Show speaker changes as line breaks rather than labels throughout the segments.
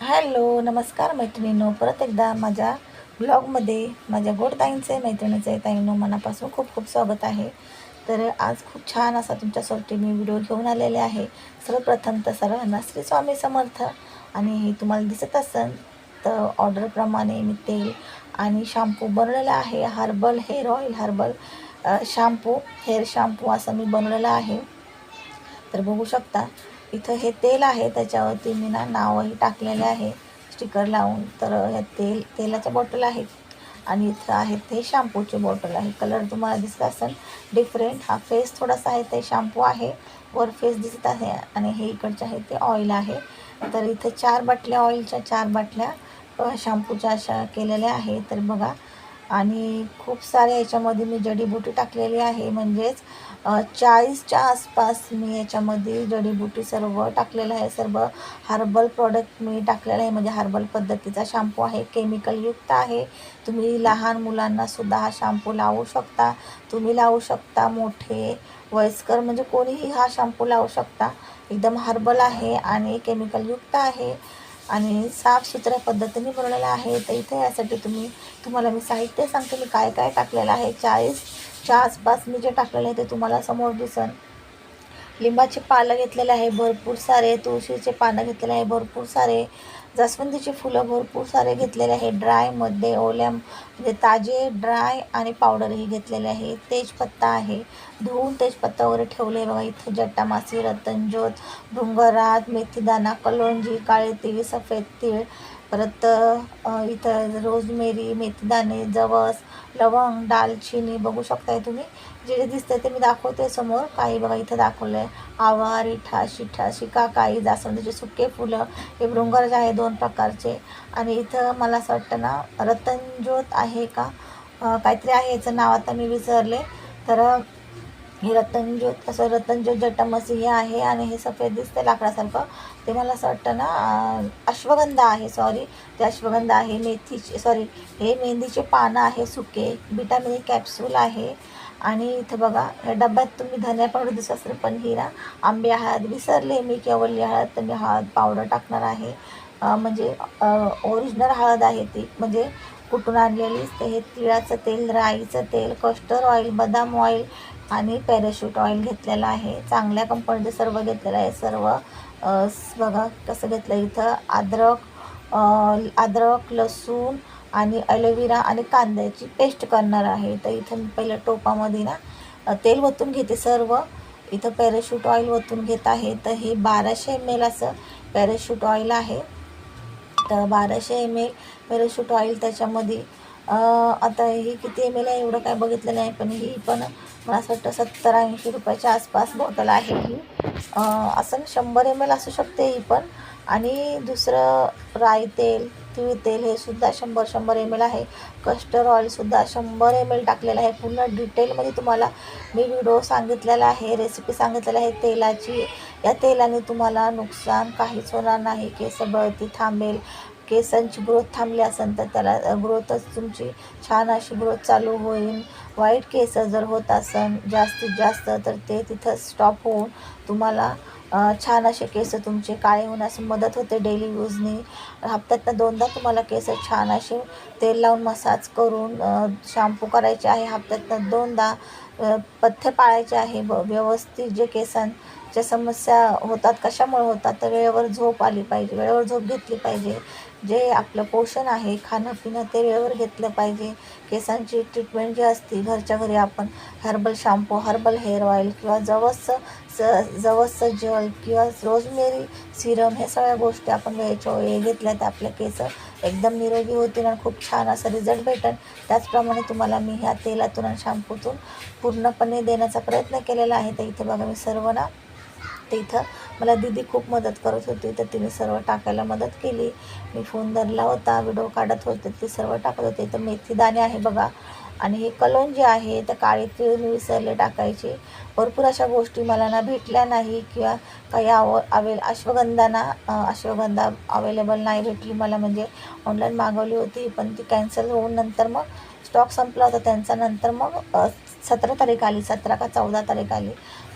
Hello नमस्कार मैत्रिणींनो. परत एकदा माझ्या ब्लॉगमध्ये माझ्या गोडताईंचे मैत्रिणीचे ताईंनो मनापासून खूप खूप स्वागत आहे. तर आज खूप छान असा तुमच्यासाठी मी व्हिडिओ घेऊन आलेले आहे. सर्वप्रथम तर सर्वांना श्री स्वामी समर्थ. आणि हे तुम्हाला दिसत असेल तर ऑर्डरप्रमाणे मी तेल आणि शॅम्पू बनवलेला आहे. Herbal hair oil herbal shampoo hair shampoo असं मी बनवलेलं आहे. तर बघू शकता इथं हे तेल आहे त्याच्यावरती मी ना नावही टाकलेले आहे स्टिकर लावून. तर ह्या तेल तेलाच्या बॉटल आहेत आणि इथं आहेत ते शॅम्पूचे बॉटल आहे. कलर तुम्हाला दिसत असेल डिफरंट हा फेस थोडासा आहे ते शॅम्पू आहे. वर फेस दिसत आहे आणि हे इकडचे आहे ते ऑइल आहे. तर इथं चार बाटल्या ऑइलच्या चार बाटल्या शॅम्पूच्या अशा केलेल्या आहे. तर बघा आणि खूप साऱ्या याच्यामध्ये मी जडीबुटी टाकलेली आहे. म्हणजेच चाळीसच्या आसपास मी याच्यामध्ये जडीबुटी सर्व टाकलेलं आहे. सर्व हर्बल प्रॉडक्ट मी टाकलेलं आहे. म्हणजे हर्बल पद्धतीचा शॅम्पू आहे. केमिकलयुक्त आहे. तुम्ही लहान मुलांनासुद्धा हा शॅम्पू लावू शकता. तुम्ही लावू शकता मोठे वयस्कर म्हणजे कोणीही हा शॅम्पू लावू शकता. एकदम हर्बल आहे आणि केमिकलयुक्त आहे. आणि साफसुथऱ्या पद्धतीने बनवलेला आहे. तर इथे यासाठी तुम्ही तुम्हाला मी साहित्य सांगते. मी काय काय टाकलेलं आहे? चाळीसच्या आसपास मी जे टाकलेलं आहे ते तुम्हाला समोर दिसन. लिंबाचे पालं घेतलेले आहे भरपूर सारे तुळशीचे पानं घेतलेले आहे भरपूर सारे जास्वंदीचे फुलं भरपूर सारे घेतलेले आहे ड्रायमध्ये ओल्या म्हणजे ताजे ड्राय आणि पावडरही घेतलेले आहे तेजपत्ता आहे धुवून तेजपत्ता वगैरे ठेवले बघा इथं जट्टामासी रतनज्योत भृंगरात मेथीदाणा कलोंजी काळे तीळ सफेद तीळ परत इथं रोजमेरी मेथीदाणे जवस लवंग दालचिनी बघू शकताय तुम्ही. जे जे दिसतंय ते मी दाखवते समोर. काही बघा इथं दाखवलं आहे आवा रिठा शिठा शिकाकाई जास्वंदीचे सुके फुलं. हे भृंगरज आहे दोन प्रकारचे. आणि इथं मला असं वाटतं ना रतनज्योत आहे का? काहीतरी आहे याचं नाव आता मी विसरले. तर हे रतनज्योत असं रतनज्योत जटामसी हे आहे आणि हे सफेद दिसते लाकडासारखं. ते मला असं वाटतं ना अश्वगंधा आहे सॉरी ते अश्वगंधा आहे मेथीचे सॉरी हे मेहंदीचे पानं आहे सुके विटामिन कॅप्सूल आहे. आणि इथं बघा या डब्यात तुम्ही धन्या पावडर दिसत असेल पण ही ना आंबे हळद विसरले मी केवळली हळद तर मी हळद पावडर टाकणार आहे. म्हणजे ओरिजिनल हळद आहे ती. म्हणजे कुठून आणलेलीच ते हे तिळाचं तेल राईचं तेल कस्टर ऑइल बदाम ऑइल आणि पॅराशूट ऑइल घेतलेलं आहे. चांगल्या कंपनीचं सर्व घेतलेलं आहे. सर्व बघा कसं घेतलं इथं. अद्रक अद्रक लसूण आणि ॲलोवेरा आणि कांद्याची पेस्ट करणार आहे. तर इथं मी पहिलं टोपामध्ये ना तेल ओतून घेते सर्व. इथं पॅराशूट ऑइल ओतून घेत आहे. तर हे बाराशे एम एल असं पॅराशूट ऑइल आहे. तर बाराशे एम एल पॅराशूट ऑइल त्याच्यामध्ये आता ही किती एम एल आहे एवढं काय बघितलं नाही पण ही पण मला असं वाटतं सत्तर ऐंशी रुपयाच्या आसपास बॉटल आहे ही. असं शंभर एम एल असू शकते ही पण. आणि दुसरं राई तेल तिळ तेल हे सुद्धा शंभर शंभर एम एल आहे. कस्टर ऑइलसुद्धा शंभर एम एल टाकलेलं आहे. पूर्ण डिटेलमध्ये तुम्हाला मी व्हिडिओ सांगितलेला आहे रेसिपी सांगितलेली आहे. तेलाची या तेलाने तुम्हाला नुकसान काहीच होणार नाही. केस बळती थांबेल केसांची ग्रोथ थांबली असेल तर त्याला ग्रोथच तुमची छान अशी ग्रोथ चालू होईल. वाईट केस जर होत असेल जास्तीत जास्त तर ते तिथं स्टॉप होऊन तुम्हाला छान असे केस तुमचे काळे होण्यास मदत होते डेली यूजने हप्त्यातनं दोनदा तुम्हाला केस छान असे तेल लावून मसाज करून शॅम्पू करायचे आहे. हप्त्यातनं दोनदा पथ्य पाळायचे आहे. ब व्यवस्थित जे केसांच्या समस्या होतात कशामुळे होतात तर वेळेवर झोप आली पाहिजे वेळेवर झोप घेतली पाहिजे. जे आपलं पोषण आहे खाणं पिणं ते वेळेवर घेतलं पाहिजे. केसांची ट्रीटमेंट जी असते घरच्या घरी आपण herbal shampoo herbal hair oil किंवा जवसचं स जवसचं जल किंवा रोजमेरी सिरम हे सगळ्या गोष्टी आपण वेळेच्या वेळी घेतल्या तर आपल्या केस एकदम निरोगी होतील आणि खूप छान असा रिझल्ट भेटेल. त्याचप्रमाणे तुम्हाला मी ह्या तेलातून आणि शॅम्पूतून पूर्णपणे देण्याचा प्रयत्न केलेला आहे. तर इथे बघा मी सर्व ना ते इथं मला दिदी खूप मदत करत होती तर तिने सर्व टाकायला मदत केली. मी फोन धरला होता व्हिडिओ काढत होते ते सर्व टाकत होते. तर मेथी दाणे आहे बघा. आणि हे कलोन जे आहे तर काळी तीळ मी विसरले टाकायचे. भरपूर अशा गोष्टी मला ना भेटल्या नाही किंवा काही आव अवेल अश्वगंधा ना अश्वगंधा अवेलेबल नाही भेटली मला. म्हणजे ऑनलाईन मागवली होती पण ती कॅन्सल होऊन नंतर मग स्टॉक संपला होता. त्यांचा नंतर मग सतरा तारीख आली सतरा का चौदा तारीख आली.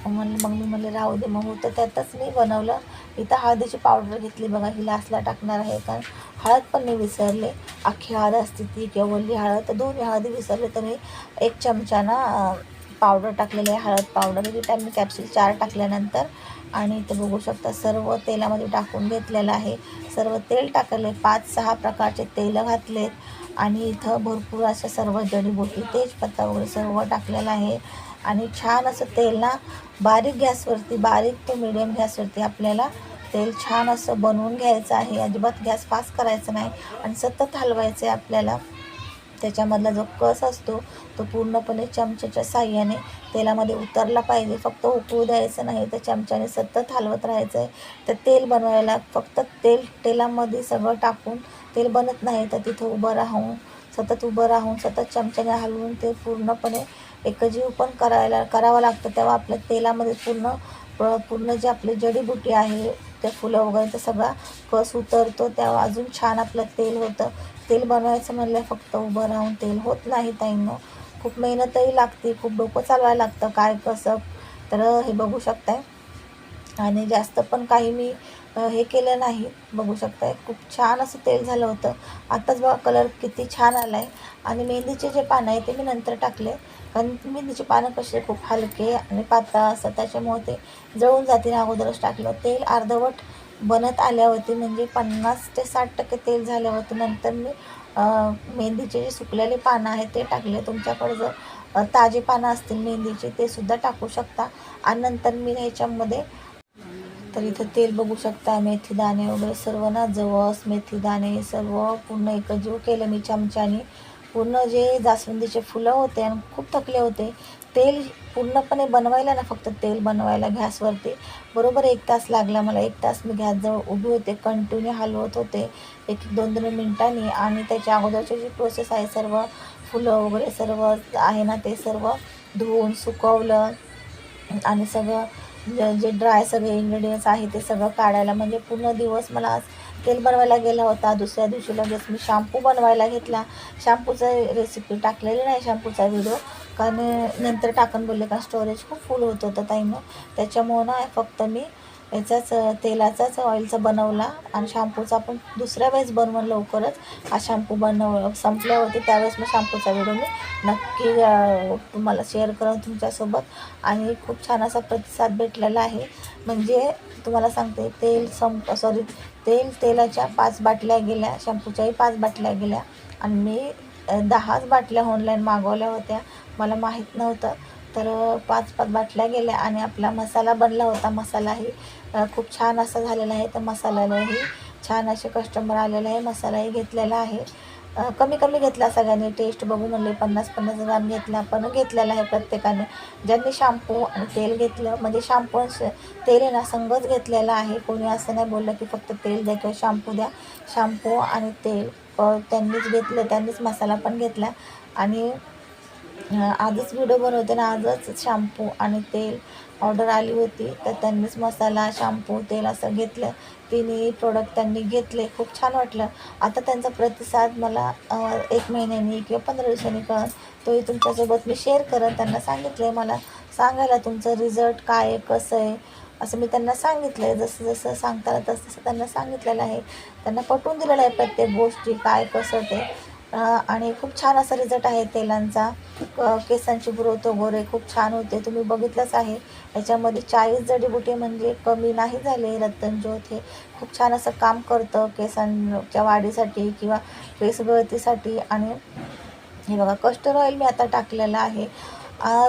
म्हणलं मग मी म्हणलं राहू दे मग होतं त्यातच मी बनवलं. इथं हळदीची पावडर घेतली बघा ही लासला टाकणार आहे कारण हळद पण मी विसरले. अख्खी हळद असते ती किंवा वल्ली हळद तर दोन्ही हळदी विसरले तर मी एक चमचाना पावडर टाकलेली आहे हळद पावडर. तिथे मी कॅप्सुल चार टाकल्यानंतर आणि इथं बघू शकता सर्व तेलामध्ये टाकून घेतलेलं आहे. सर्व तेल टाकले पाच सहा प्रकारचे तेलं घातलेत. आणि इथं भरपूर अशा सर्व जडीबुटी तेजपत्ता वगैरे सर्व टाकलेलं आहे. आणि छान असं तेल ना बारीक गॅसवरती बारीक ते मिडियम गॅसवरती आपल्याला तेल छान असं बनवून घ्यायचं आहे. अजिबात गॅस फास्ट करायचं नाही आणि सतत हलवायचं आहे आपल्याला. त्याच्यामधला जो कस असतो तो पूर्णपणे चमच्याच्या साह्याने तेलामध्ये उतरला पाहिजे. फक्त उकळू द्यायचं नाही तर चमच्याने सतत हलवत राहायचं आहे तर तेल बनवायला फक्त तेल तेलामध्ये सगळं टाकून तेल बनत नाही तर तिथं उभं राहून सतत उभं राहून सतत चमच्याने हलवून ते पूर्णपणे एकजीव पण करायला करावं लागतं. तेव्हा आपल्या तेलामध्ये पूर्ण पूर्ण जे आपले जडीबुटी आहे त्या फुलं वगैरे ते सगळा कस उतरतो. तेव्हा अजून छान आपलं तेल होतं. तेल बनवायचं म्हणलं फक्त उभं राहून तेल होत नाही ताईनं. खूप मेहनतही लागते खूप डोकं चालवायला लागतं काय कसं. तर हे बघू शकताय. आणि जास्त पण काही मी हे केलं नाही. बघू शकताय. खूप छान असं तेल झालं होतं. आत्ताच बघा कलर किती छान आला आहे आणि मेहंदीचे जे पानं आहे ते मी नंतर टाकले. कारण मेथीची पानं कसे खूप हलके आणि पातळ असतात त्याच्यामुळे ते जळून जातील. अगोदरच टाकलं. तेल अर्धवट बनत आल्यावरती म्हणजे पन्नास ते साठ टक्के तेल झाल्यावरती नंतर मी मेहंदीचे जे सुकलेले पानं आहेत ते टाकले. तुमच्याकडे जर ताजे पानं असतील मेहंदीचे ते सुद्धा टाकू शकता. आणि नंतर मी ह्याच्यामध्ये तर इथं तेल बघू शकता. मेथी दाणे वगैरे सर्व ना जवस मेथी दाणे सर्व पूर्ण एकजीव केलं मी चमच्याने. पूर्ण जे जास्वंदीचे फुलं होते आणि खूप थकले होते तेल पूर्णपणे बनवायला ना फक्त तेल बनवायला गॅसवरती बरोबर एक तास लागला मला एक तास मी गॅसजवळ उभी होते कंटिन्यू हलवत होते एक एक दोन दोन मिनटांनी आणि त्याच्या अगोदरची जी प्रोसेस आहे सर्व फुलं वगैरे सर्व आहे ना ते सर्व धुवून सुकवलं आणि सगळं जे ड्राय सगळे इन्ग्रेडियंट्स आहे ते सगळं काढायला. म्हणजे पूर्ण दिवस मला तेल बनवायला गेला होता. दुसऱ्या दिवशी लगेच मी शॅम्पू बनवायला घेतला. शॅम्पूचा रेसिपी टाकलेली नाही शॅम्पूचा व्हिडिओ कारण नंतर टाकून बोलले का स्टोरेज खूप फुल होत होतं ताईनं. त्याच्यामुळं ना फक्त मी याचाच तेलाचाच ऑइलचा बनवला आणि शॅम्पूचा आपण दुसऱ्या वेळेस बनवून लवकरच हा शॅम्पू बनव संपल्यावरती त्यावेळेस मी शॅम्पूचा व्हिडिओ मी नक्की तुम्हाला शेअर करून तुमच्यासोबत. आणि खूप छान असा प्रतिसाद भेटलेला आहे. म्हणजे तुम्हाला सांगते तेल संप सॉरी तेल तेलाच्या पाच बाटल्या गेल्या शॅम्पूच्याही पाच बाटल्या गेल्या आणि मी दहाच बाटल्या ऑनलाईन मागवल्या होत्या. मला माहीत नव्हतं. तर पाच पाच बाटल्या गेल्या आणि आपला मसाला बनला होता. मसालाही खूप छान असा झालेला आहे. तर मसाल्यालाही छान असे कस्टमर आलेले आहे. मसालाही घेतलेला आहे. कमी कमी घेतला सगळ्यांनी. टेस्ट बघू म्हणले पन्नास पन्नास ग्राम घेतला पण घेतलेला आहे प्रत्येकाने. ज्यांनी शॅम्पू आणि तेल घेतलं म्हणजे शॅम्पू तेल आहे ना संगच घेतलेला आहे. कोणी असं नाही बोललं की फक्त तेल द्या किंवा शॅम्पू द्या. शॅम्पू आणि तेल. त्यांनीच घेतलं त्यांनीच मसाला पण घेतला. आणि आजच व्हिडिओ बनवते ना आजच शॅम्पू आणि तेल ऑर्डर आली होती. तर त्यांनीच मसाला शॅम्पू तेल असं घेतलं. तिन्ही प्रोडक्ट त्यांनी घेतले. खूप छान वाटलं. आता त्यांचा प्रतिसाद मला एक महिन्यानी किंवा पंधरा दिवसांनी कळ तोही तुमच्यासोबत मी शेअर करत त्यांना सांगितलं आहे मला. सांगायला तुमचं रिझल्ट काय आहे कसं आहे असं मी त्यांना सांगितलं आहे जसं जसं सांगताना तसं तसं त्यांना सांगितलेलं आहे. त्यांना पटवून दिलेलं आहे प्रत्येक गोष्टी काय कसं ते. आणि खूप छान असा रिझल्ट आहे तेलांचा. केसांची ग्रोथ वगैरे खूप छान होते. तुम्ही बघितलंच आहे. याच्यामध्ये चाळीस जडीबुटी म्हणजे कमी नाही झाले. रत्तनज्योत हे खूप छान असं काम करतं केसांच्या वाढीसाठी किंवा केस गळतीसाठी. आणि हे बघा कस्टर ऑइल मी आता टाकलेलं आहे.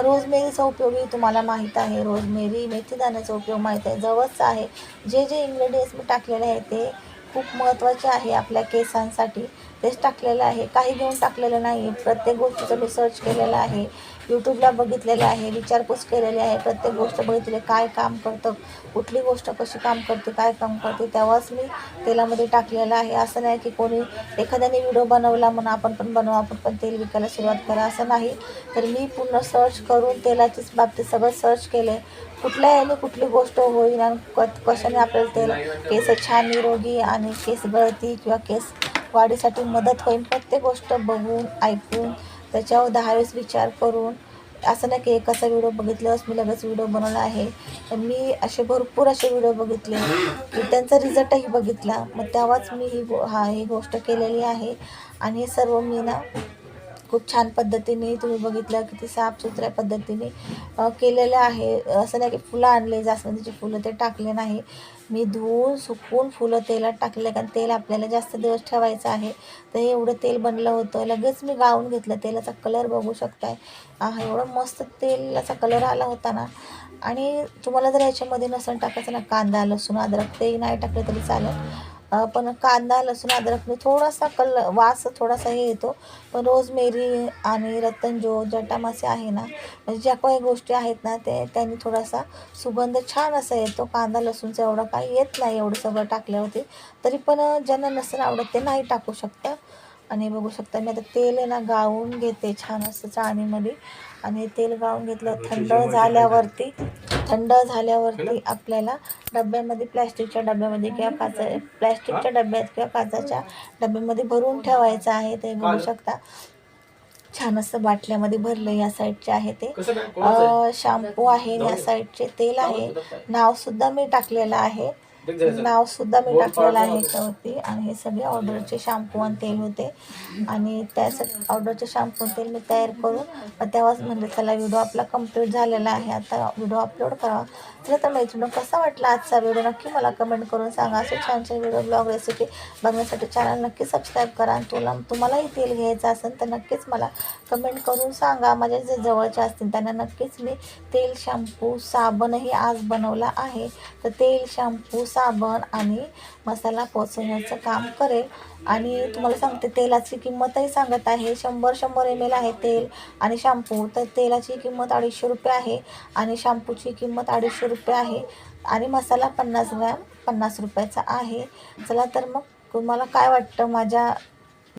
रोजमेरीचा उपयोगही तुम्हाला माहीत आहे. रोजमेरी मेथीदाण्याचा उपयोग माहीत आहे. जवळचा आहे. जे जे इन्ग्रेडियंट्स मी टाकलेले आहे ते खूप महत्त्वाचे आहे आपल्या केसांसाठी. तेच टाकलेलं आहे. काही घेऊन टाकलेलं नाही प्रत्येक गोष्टीचं मी सर्च केलेलं आहे. यूट्यूबला बघितलेलं आहे विचारपूस केलेली आहे प्रत्येक गोष्ट बघितली काय काम करतं कुठली गोष्ट कशी काम करते काय काम करते तेव्हाच मी तेलामध्ये टाकलेलं आहे. असं नाही की कोणी एखाद्याने व्हिडिओ बनवला म्हणून आपण पण बनवू आपण पण तेल विकायला सुरुवात करा असं नाही. तर मी पूर्ण सर्च करून तेलाचीच बाबतीत सगळं सर्च केले. कुठल्या याने कुठली गोष्ट होईल आणि कशाने आपल्याला तेल
केस
छान निरोगी आणि केस गळती किंवा केस वाढीसाठी मदत होईल प्रत्येक गोष्ट बघून ऐकून त्याच्यावर दहा वेळेस विचार करून असं नाही की एकाचा व्हिडिओ बघितल्यावरच मी लगेच व्हिडिओ बनवला आहे. तर मी असे भरपूर असे व्हिडिओ बघितले. की त्यांचा रिझल्टही बघितला. मग तेव्हाच मी ही गो हा ही गोष्ट केलेली आहे. आणि हे सर्व मी ना खूप छान पद्धतीने तुम्ही बघितलं किती साफसुथऱ्या पद्धतीने केलेलं आहे. असं नाही की फुलं आणले जास्वंदीची फुलं ते टाकले नाही. मी धुवून सुकून फुलं तेलात टाकले कारण तेल आपल्याला जास्त दिवस ठेवायचं आहे. तर हे एवढं तेल बनलं होतं. लगेच मी गाळून घेतलं. तेलाचा कलर बघू शकताय. एवढं मस्त तेलाचा कलर आला होता ना. आणि तुम्हाला जर याच्यामध्ये नसण टाकायचं ना कांदा लसूण अद्रक ते नाही टाकलं तरी चालेल. पण कांदा लसूण अद्रकने थोडासा कल वास थोडासा हे येतो. पण रोजमेरी आणि रतनजो जटामासे आहे ना म्हणजे ज्या काही गोष्टी आहेत ना ते त्यांनी थोडासा सुगंध छान असा येतो. कांदा लसूणचा एवढा काही येत नाही एवढं सगळं टाकल्यावरती. तरी पण ज्यांना नसेल आवडत ते नाही टाकू शकतं. आणि बघू शकता मी आता तेल आहे ना गाळून घेते छान असं चाणीमध्ये आणि तेल गाळून घेतलं. थंड झाल्यावरती थंड झाल्यावरती आपल्याला डब्यामध्ये प्लॅस्टिकच्या डब्यामध्ये किंवा काचा प्लॅस्टिकच्या डब्यात किंवा काचाच्या डब्यामध्ये भरून ठेवायचं आहे ते बघू शकता. छान असं बाटल्यामध्ये भरलं या साईडचे आहे ते? शॅम्पू आहे या साईडचे तेल आहे. नाव सुद्धा मी टाकलेलं आहे.
नाव
सुद्धा मी टाकलेलं आहे. त्यावरती आणि हे सगळे ऑर्डरचे शॅम्पू आणि तेल होते. आणि त्यासाठी ऑर्डरचे शॅम्पू तेल मी तयार करून तेव्हाच म्हणलं चला व्हिडिओ आपला कंप्लीट झालेला आहे. आता व्हिडिओ अपलोड करावा. चला तर मैत्रिणी कसा वाटला आजचा व्हिडिओ नक्की मला कमेंट करून सांगा. असे छान छान व्हिडिओ ब्लॉग रेसिपी बघण्यासाठी चॅनल नक्की सबस्क्राईब करा. आणि तुला तुम्हालाही तेल घ्यायचं असेल तर नक्कीच मला कमेंट करून सांगा. माझ्या जे जवळचे असतील त्यांना नक्कीच मी तेल शॅम्पू साबणही आज बनवला आहे. तर तेल शॅम्पू साबण आणि मसाला पोचवण्याचं काम करेल. आणि तुम्हाला सांगते तेलाची किंमतही सांगत आहे. शंभर शंभर एम एल आहे तेल आणि शॅम्पू तर तेलाची किंमत अडीचशे रुपये आहे आणि शॅम्पूची किंमत अडीचशे रुपये आहे. आणि मसाला पन्नास ग्रॅम पन्नास रुपयाचा आहे. चला तर मग तुम्हाला काय वाटतं? माझ्या